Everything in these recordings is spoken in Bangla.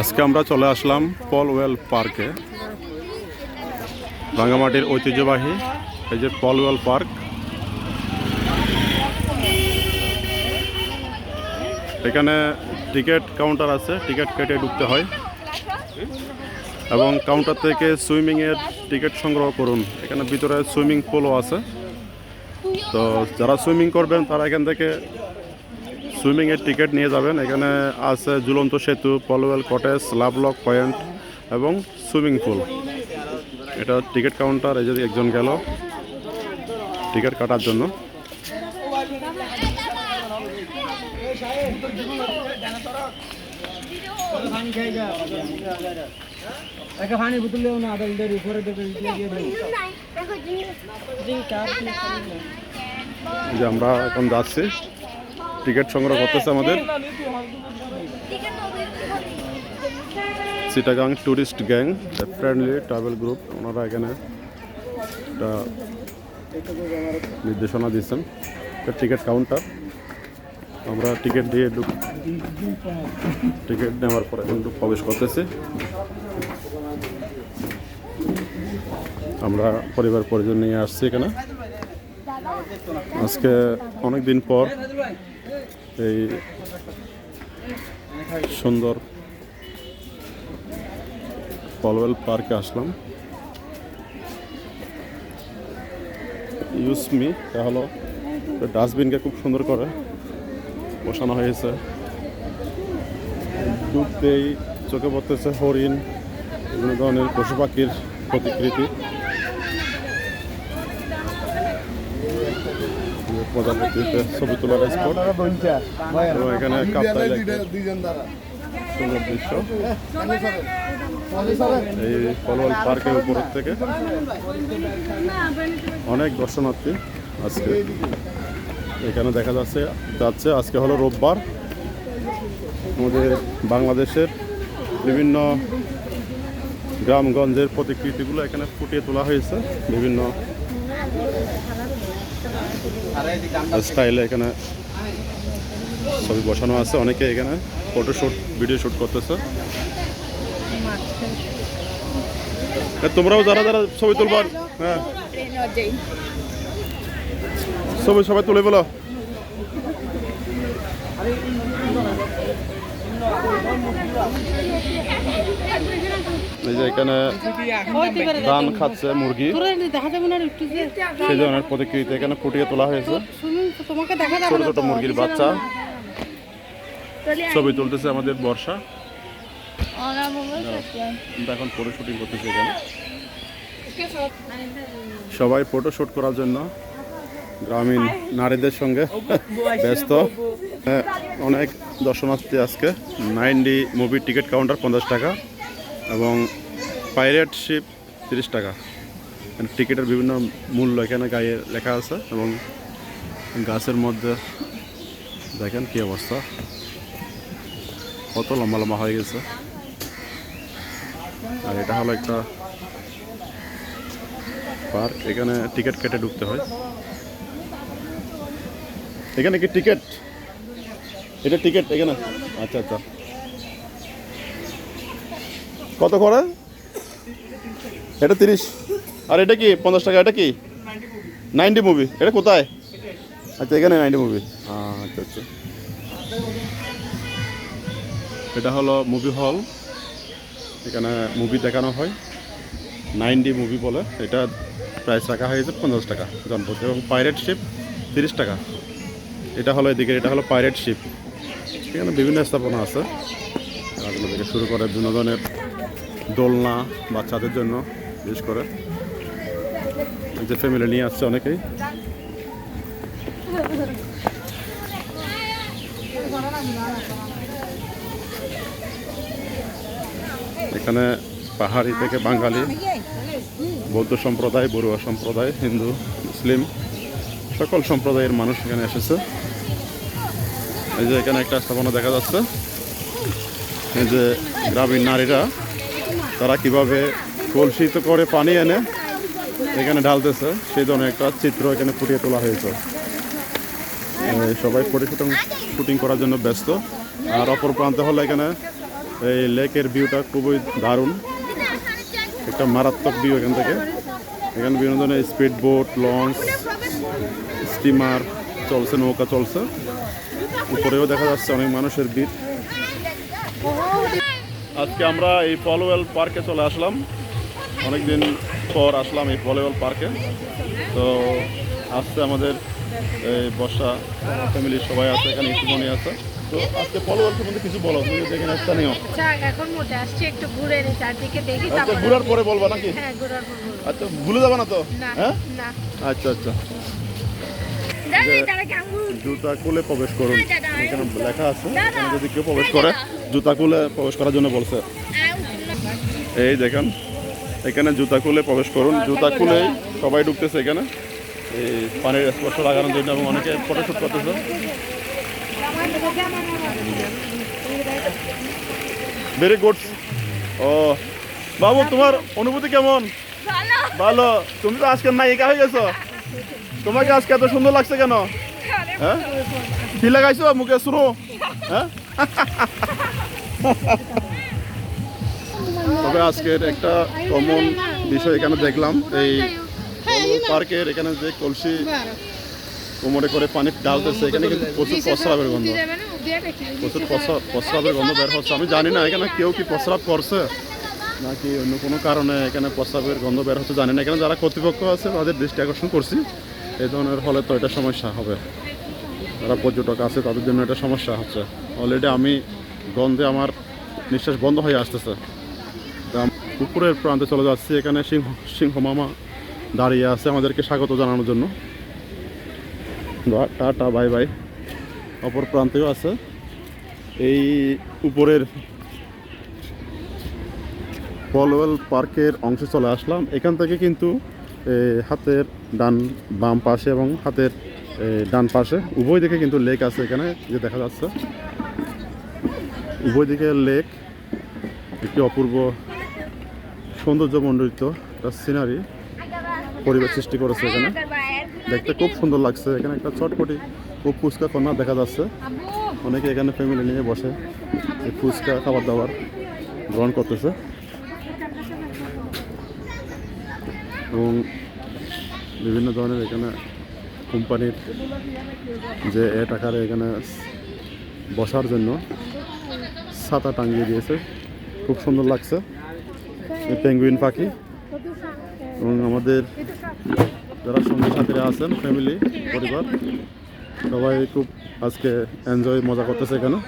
আজকে আমরা চলে আসলাম পলওয়েল পার্কে। রাঙ্গামাটির ঐতিহ্যবাহী এই যে পলওয়েল পার্ক এখানে টিকিট কাউন্টার আছে, টিকিট কেটে ঢুকতে হয়। এবং কাউন্টার থেকে সুইমিংয়ের টিকিট সংগ্রহ করুন। এখানে ভিতরে সুইমিং পুলও আছে। তো যারা সুইমিং করবেন, তারা এখান থেকে সুইমিংয়ের টিকিট নিয়ে যাবেন। এখানে আছে ঝুলন্ত সেতু, Polwel cottage, love lock point এবং সুইমিং পুল। এটা টিকিট কাউন্টার, এই যদি একজন গেল টিকিট কাটার জন্য। একটা পানি বোতল লেও না আধা লিটার উপরে দেবে দেবো যে আমরা এখন যাচ্ছি। টিকিট সংগ্রহ করতেছে আমাদের। Chittagong tourist gang friendly travel group. ওনারা এখানে একটা নির্দেশনা দিচ্ছেন। Ticket counter. আমরা টিকিট দিয়ে টিকিট নেওয়ার পরে কিন্তু প্রবেশ করতেছি। আমরা পরিবার পরিজন নিয়ে আসছি এখানে। আজকে অনেক দিন পর এই সুন্দর পলওয়েল পার্কে আসলাম। ইউজ মি তা হলো ডাস্টবিনকে খুব সুন্দর করে বসানো হয়েছে। ঢুকতেই চোখে পড়তেছে হরিণ, বিভিন্ন ধরনের পশু পাখির প্রতিকৃতি। প্রজাপতিতে ছবি তোলার স্পট এবং এখানে কাপ্তাই সুন্দর দৃশ্য। এই পলওয়াল পার্কের উপর থেকে অনেক দর্শনার্থী আজকে এখানে দেখা যাচ্ছে যাচ্ছে। আজকে হলো রোববার। আমাদের বাংলাদেশের বিভিন্ন গ্রামগঞ্জের প্রতিকৃতিগুলো এখানে ফুটিয়ে তোলা হয়েছে। বিভিন্ন স্টাইলে এখানে ছবি বসানো আছে। অনেকে এখানে ফটো শুট ভিডিও শুট করতেছে। তোমরাও যারা যারা ছবি তুলবার হ্যাঁ। ছবি সবাই তুলে বলো এই যে এখানে ধান খাচ্ছে সেই এখানে ফুটিয়ে তোলা হয়েছে। ছোট ছোট মুরগির বাচ্চা। ছবি তুলতেছে আমাদের বর্ষা। এখন ফটো শুটিং করতেছি সবাই ফটো শুট করার জন্য। গ্রামীণ নারীদের সঙ্গে ব্যস্ত। হ্যাঁ, অনেক দর্শনার্থী আজকে। নাইন ডি মুভির টিকিট কাউন্টার পঞ্চাশ টাকা এবং পাইরেট শিপ তিরিশ টাকা। টিকিটের বিভিন্ন মূল্য এখানে গায়ে লেখা আছে এবং গাছের মধ্যে দেখেন কি অবস্থা। কত লম্বা লম্বা হয়ে গেছে। আর এটা হলো একটা পার্ক এখানে টিকিট কেটে ঢুকতে হয়। এখানে কি টিকিট এটা টিকিট এখানে। আচ্ছা আচ্ছা। কত করে? এটা তিরিশ। আর এটা কি? পঞ্চাশ টাকা, এটা কি? নাইনটি মুভি এটা কোথায়? আচ্ছা এখানে নাইনটি মুভি আচ্ছা আচ্ছা। এটা হলো মুভি হল এখানে মুভি দেখানো হয়। নাইন ডি মুভি বলে। এটা প্রাইস রাখা হয়েছে পঞ্চাশ টাকা। জনপ্রতি এবং পাইরেট শিপ তিরিশ টাকা। এটা হলো এদিকে, এটা হলো পাইরেট শিপ এখানে বিভিন্ন স্থাপনা আছে। এগুলো থেকে শুরু করে বিনোদনের দোলনা বাচ্চাদের জন্য, বিশেষ করে। যে ফ্যামিলি নিয়ে আসছে অনেকেই। এখানে পাহাড়ি থেকে বাঙালি, বৌদ্ধ সম্প্রদায়, বড়ুয়া সম্প্রদায়, হিন্দু, মুসলিম, সকল সম্প্রদায়ের মানুষ এখানে এসেছে। এই যে এখানে একটা স্থাপনা দেখা যাচ্ছে। এই যে গ্রামীণ নারীরা, তারা কীভাবে কলসিত করে পানি এনে এখানে ঢালতেছে, সেই ধরনের একটা চিত্র এখানে ফুটিয়ে তোলা হয়েছে। সবাই ফটো শুটিং শুটিং করার জন্য ব্যস্ত। আর অপর প্রান্তে হলো এখানে এই লেকের ভিউটা খুবই দারুণ। একটা মারাত্মক ভিউ এখান থেকে। এখানে বিভিন্ন ধরনের স্পিড বোট লঞ্চ, স্টিমার চলছে, নৌকা চলছে। উপরেও দেখা যাচ্ছে অনেক মানুষের ভিড়। আজকে আমরা এই পলওয়েল পার্কে চলে আসলাম। অনেকদিন পর আসলাম এই পলওয়েল পার্কে। তো আসছে আমাদের এই বর্ষা ফ্যামিলির সবাই আছে এখানে ইসুমনি আছে। তো আজকে পলওয়েল সম্বন্ধে কিছু বলো তুমি তো এখানে স্থানীয় আচ্ছা এখন মোটে আসছি একটু ঘুরে নি চারদিকে দেখি আচ্ছা তারপরে ঘুরার পরে বলবা নাকি? হ্যাঁ ঘুরার পর। আচ্ছা ভুলে যাবে না তো? হ্যাঁ? না। আচ্ছা আচ্ছা। যে- কেমন জুতা খুলে প্রবেশ করুন। এখানে লেখা আছে এখানে যদি কেউ প্রবেশ করে জুতা খুলে প্রবেশ করার জন্য বলছে। এই দেখেন এখানে জুতা খুলে প্রবেশ করুন। জুতা খুলে সবাই ঢুকতেছে এখানে। এই পানির স্পর্শ লাগানোর জন্য এবং অনেকে ফটোশ্যুট করতেছে। ভেরি গুড ও বাবু তোমার অনুভূতি কেমন? ভালো। ভালো। তুমি তো আজকে নায়িকা হয়ে গেছো। তোমাকে আজকে এত সুন্দর লাগছে কেন? হ্যাঁ কি লাগাইছো মুখে শুরু হ্যাঁ তবে আজকের একটা কমন বিষয় এখানে দেখলাম, এই পার্কের এখানে যে কলসি কোমরে করে পানি ডালতেছে এখানে কিন্তু প্রচুর প্রস্রাবের গন্ধ। প্রচুর প্রস্রাব প্রস্রাবের গন্ধ বের হচ্ছে। আমি জানি না, এখানে কেউ কি প্রস্রাব করছে, নাকি অন্য কোনো কারণে এখানে প্রস্রাবের গন্ধ বের হচ্ছে, জানি না। এখানে যারা কর্তৃপক্ষ আছে, তাদের দৃষ্টি আকর্ষণ করছি। এই ধরনের হলে তো এটা সমস্যা হবে। যারা পর্যটক আছে, তাদের জন্য এটা সমস্যা হচ্ছে। অলরেডি আমি গন্ধে আমার নিঃশ্বাস বন্ধ হয়ে আসতেছে। উপরের প্রান্তে চলে যাচ্ছি, এখানে সিংহ সিংহ মামা দাঁড়িয়ে আছে আমাদেরকে স্বাগত জানানোর জন্য। Tata, bye bye. অপর প্রান্তেও আছে। এই উপরের পলওয়েল পার্কের অংশে চলে আসলাম। এখান থেকে কিন্তু হাতের ডান বাম পাশে এবং হাতের ডান পাশে। উভয় দিকে কিন্তু লেক আছে এখানে, যে দেখা যাচ্ছে। উভয় দিকে লেক একটি অপূর্ব সৌন্দর্যমণ্ডিত একটা সিনারি পরিবেশ সৃষ্টি করেছে এখানে। দেখতে খুব সুন্দর লাগছে। এখানে একটা চটপটি খুব ফুচকা কন্যা দেখা যাচ্ছে। অনেকে এখানে ফ্যামিলি নিয়ে বসে এই ফুচকা খাবার দাবার গ্রহণ করতেছে। এবং বিভিন্ন ধরনের এখানে কোম্পানির যে এট আকারে এখানে বসার জন্য ছাতা টাঙিয়ে দিয়েছে। খুব সুন্দর লাগছে। পেঙ্গুইন পাখি এবং আমাদের যারা সঙ্গী সাথীরা আছেন ফ্যামিলি পরিবার, সবাই খুব আজকে এনজয় মজা করতেছে এখানে।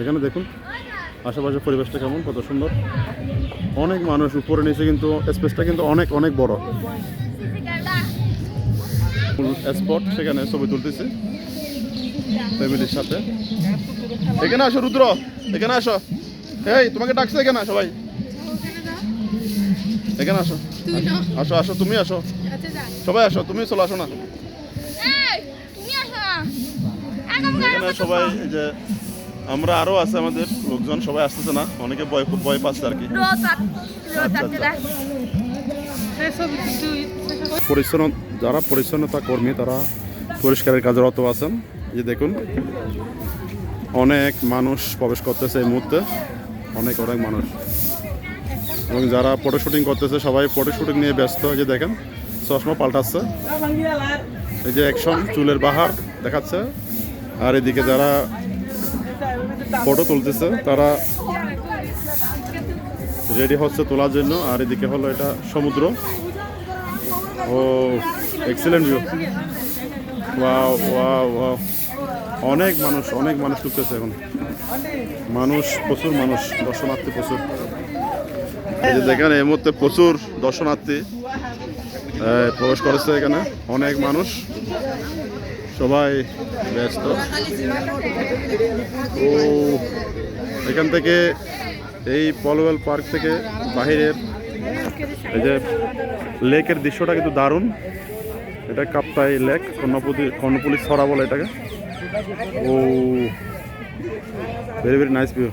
এখানে দেখুন, আশেপাশের পরিবেশটা কেমন, কত সুন্দর। অনেক মানুষ উপরে নিচে কিন্তু স্পেসটা কিন্তু অনেক অনেক বড়। স্পট সেখানে ছবি তুলতেছে। ফ্যামিলির সাথে। এখানে আসো রুদ্র এখানে আসো। এই তোমাকে ডাকছে এখানে সবাই এখানে আসো। আসো আসো তুমি আসো। সবাই আসো তুমি চলে আসো না। এখানে সবাই এই যে আমরা আরও আছে আমাদের লোকজন সবাই আসতেছে না। অনেকে ভয় খুব ভয় পাচ্ছে আর কি। আচ্ছা, আচ্ছা। পরিচ্ছন্ন, যারা পরিচ্ছন্নতা কর্মী, তারা পরিষ্কারের কাজে রত আছেন। যে দেখুন, অনেক মানুষ প্রবেশ করতেছে এই মুহূর্তে। অনেক অনেক মানুষ। এবং যারা ফটো শুটিং করতেছে, সবাই ফটো শুটিং নিয়ে ব্যস্ত। যে দেখেন, চশমা পাল্টাচ্ছে। এই যে অ্যাকশন চুলের বাহার দেখাচ্ছে। আর এদিকে যারা ফটো তুলতেছে, তারা রেডি হচ্ছে তোলার জন্য। আর এদিকে হলো এটা সমুদ্র। এক্সেলেন্ট ভিউ ওয়াও ওয়াও অনেক মানুষ অনেক মানুষ ঢুকতেছে এখন। মানুষ, প্রচুর মানুষ, দর্শনার্থী প্রচুর। যে দেখেন, এই মুহূর্তে প্রচুর দর্শনার্থী প্রবেশ করেছে এখানে। অনেক মানুষ। সবাই ব্যস্ত। ও, এখান থেকে এই পলওয়েল পার্ক থেকে বাহিরের এই যে লেকের দৃশ্যটা কিন্তু দারুণ এটা কাপ্তাই লেক, কর্ণপুলি কর্ণপুলি ছড়া বলে এটাকে ও ভেরি ভেরি নাইস view.